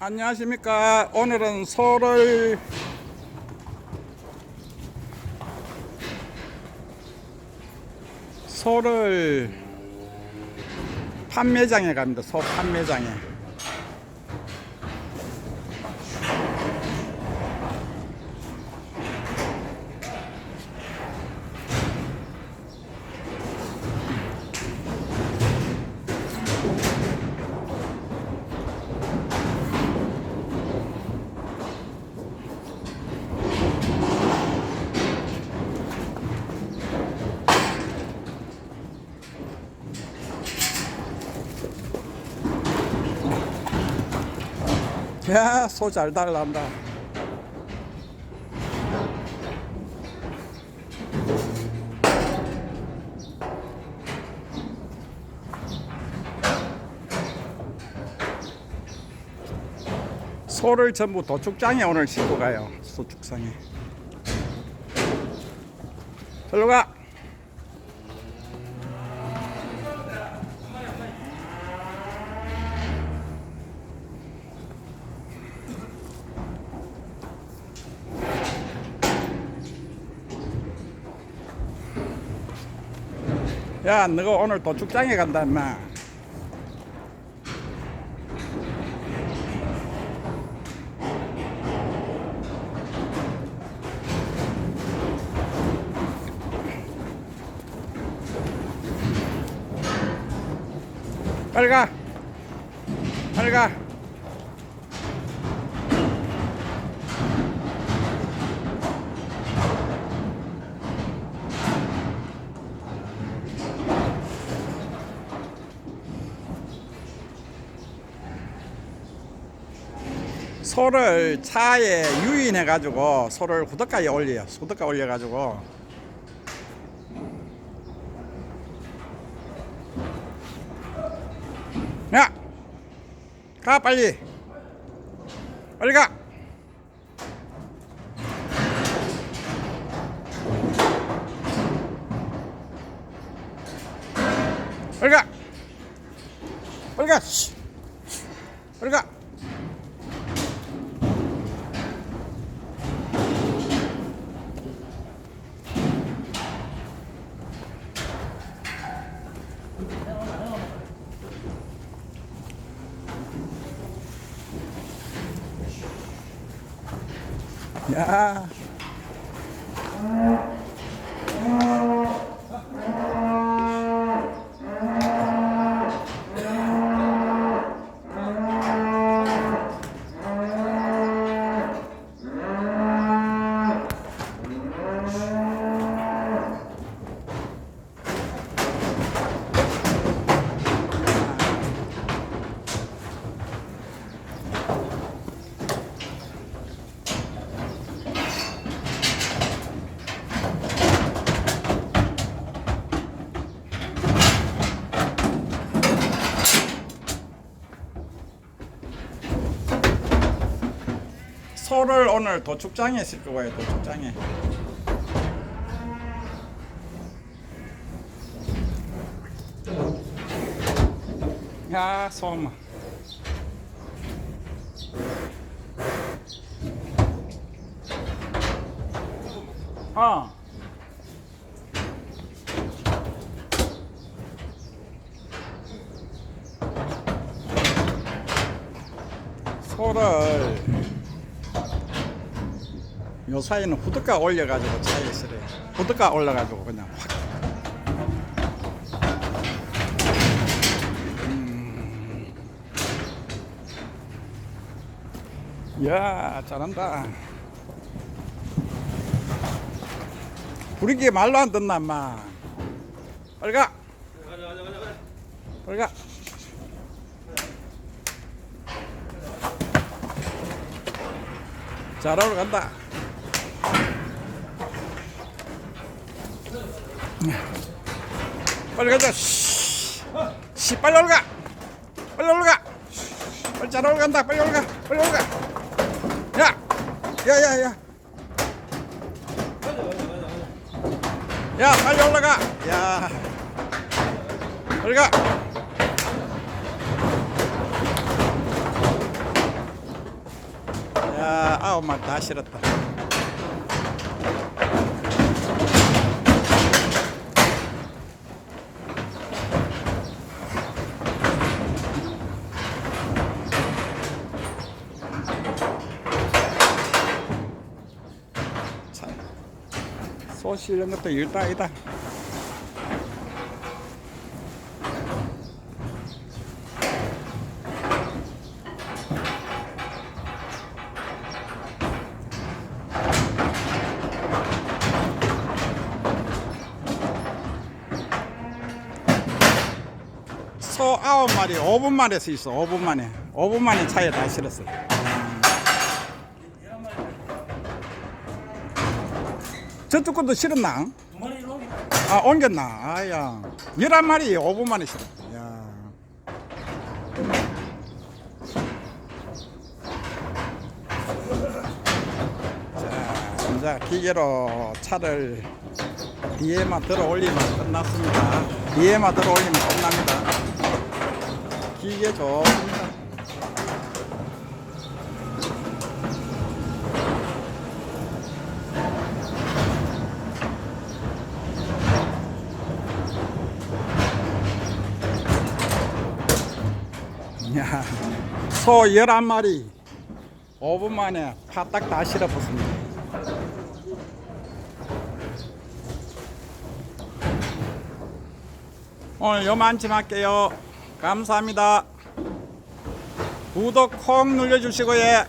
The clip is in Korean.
안녕하십니까. 오늘은 소를 소를 판매장에 갑니다. 소 판매장에. 야, 소 잘 달란다. 소를 전부 도축장에 오늘 싣고 가요. 소축상에. 절로 가. 야, 너가 오늘 도축장에 간다, 임마. 빨리 가. 빨리 가. 소를 차에 유인해 가지고 소를 후덕가에 올려요. 후덕가 올려 가지고 야, 가 빨리, 빨리 가. 빨리 가. 빨리 가. 씨. 야. 소를 오늘 도축장에 싣고 가요 도축장에 야 소마 어. 소를 요 사이는 후드가 올려가지고 차에 쓰래. 후드가 올라가지고 그냥 확. 음. 야 잘한다. 부리기 말로 안 듣나 인마. 빨리 가. 빨리 가. 잘하러 간다. 빨리 가자. 씨, 씨 빨리 올가. 빨리 올가. 빨리 잘 올간다. 빨리 올가. 빨리 올가. 야, 야, 야, 야. 야, 빨리 올라가. 야, 빨리 가. 자, 아홉 마리 다 실었다. 소 실는 것도 일당이다. 소 아홉 마리 5분 만에 서 있어 5분 만에 5분 만에 차에 다 실었어 저쪽 것도 실었나? 두 마리 일로. 아 옮겼나? 아야 11마리 5분 만에 실었다 야. 자 이제 기계로 차를 뒤에만 들어 올리면 끝났습니다 뒤에만 들어 올리면 끝납니다 기계 좋습니다 야, 소 11마리 5분 만에 파딱 다 실어봤습니다. 오늘 요만큼 할게요. 감사합니다. 구독 콩 눌러주시고 예.